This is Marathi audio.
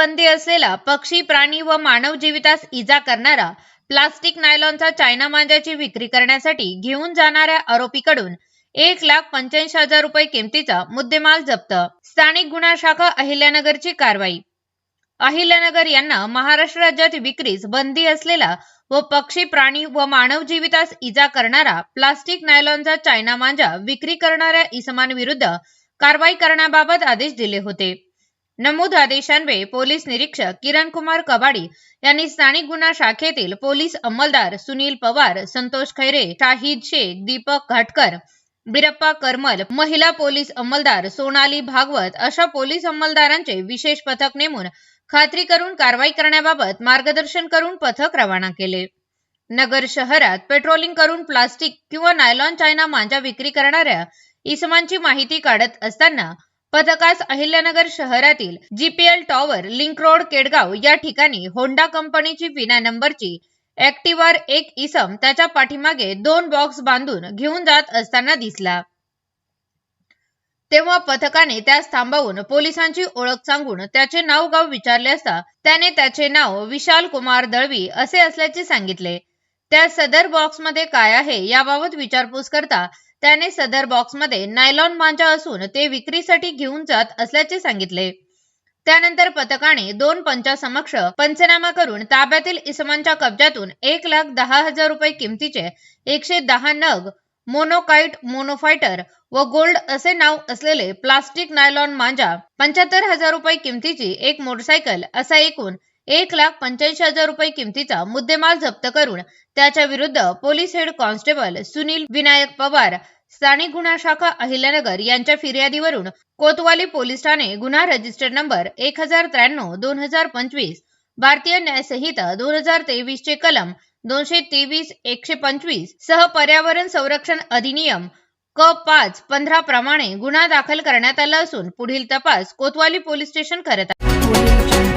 प्रतिबंधी असलेला पक्षी प्राणी व मानव जीवितास इजा करणारा प्लास्टिक नायलॉनचा चायना मांजाची विक्री करण्यासाठी घेऊन जाणाऱ्या आरोपीकडून एक लाख पंच्याऐंशी हजार रुपये किमतीचा मुद्देमाल जप्त. स्थानिक गुन्हा शाखा अहिल्यानगरची कारवाई. अहिल्यानगर यांना महाराष्ट्र राज्यात विक्रीस बंदी असलेला व पक्षी प्राणी व मानव जीवितास इजा करणारा प्लास्टिक नायलॉनचा चायना मांजा विक्री करणाऱ्या इसमांविरुद्ध कारवाई करण्याबाबत आदेश दिले होते. नमूद आदेशान्वये पोलीस निरीक्षक किरण कुमार कबाडी यांनी स्थानिक गुन्हा शाखेतील पोलीस अंमलदार सुनील पवार संतोष खैरे शाहिद शेख दीपक घाटकर बिरप्पा करमल महिला पोलीस अंमलदार सोनाली भागवत अशा पोलीस अंमलदारांचे विशेष पथक नेमून खात्री करून कारवाई करण्याबाबत मार्गदर्शन करून पथक रवाना केले. नगर शहरात पेट्रोलिंग करून प्लास्टिक किंवा नायलॉन चायना मांजा विक्री करणाऱ्या इसमांची माहिती काढत असताना पथकास अहिल्यानगर शहरातील GPL tower link road Kedgaon या ठिकाणी होंडा कंपनीची विना नंबरची ऍक्टिव्हर एक इसम त्याच्या पाठीमागे दोन बॉक्स बांधून घेऊन जात असताना दिसला. तेव्हा पथकाने त्यास थांबवून पोलिसांची ओळख सांगून त्याचे नाव गाव विचारले असता त्याने त्याचे नाव विशाल कुमार दळवी असे असल्याचे सांगितले. त्या सदर बॉक्समध्ये काय आहे याबाबत विचारपूस करता त्याने सदर बॉक्समध्ये नायलॉन मांजा असून ते विक्रीसाठी घेऊन जात असल्याचे सांगितले. त्यानंतर पथकाने दोन पंचासमक्ष पंचनामा करून ताब्यातील इसमांच्या कब्जातून एक लाख दहा हजार रुपये किमतीचे एकशे दहा नग मोनोकाइट मोनोफायटर व गोल्ड असे नाव असलेले प्लास्टिक नायलॉन मांजा पंच्याहत्तर हजार रुपये किमतीची एक मोटरसायकल असा एकूण एक लाख पंच्याऐंशी हजार रुपये किमतीचा मुद्देमाल जप्त करून त्याच्या विरुद्ध police head constable Sunil Vinayak Pawar स्थानिक गुन्हा शाखा अहिल्यानगर यांच्या फिर्यादीवरून कोतवाली पोलीस ठाणे गुन्हा रजिस्टर नंबर एक हजार त्र्याण्णव दोन हजार पंचवीस भारतीय न्यायसंहिता दोन हजार तेवीस चे कलम दोनशे तेवीस एकशे पंचवीस सह पर्यावरण संरक्षण अधिनियम क पाच पंधरा प्रमाणे गुन्हा दाखल करण्यात आला असून पुढील तपास कोतवाली पोलीस स्टेशन करत आहे.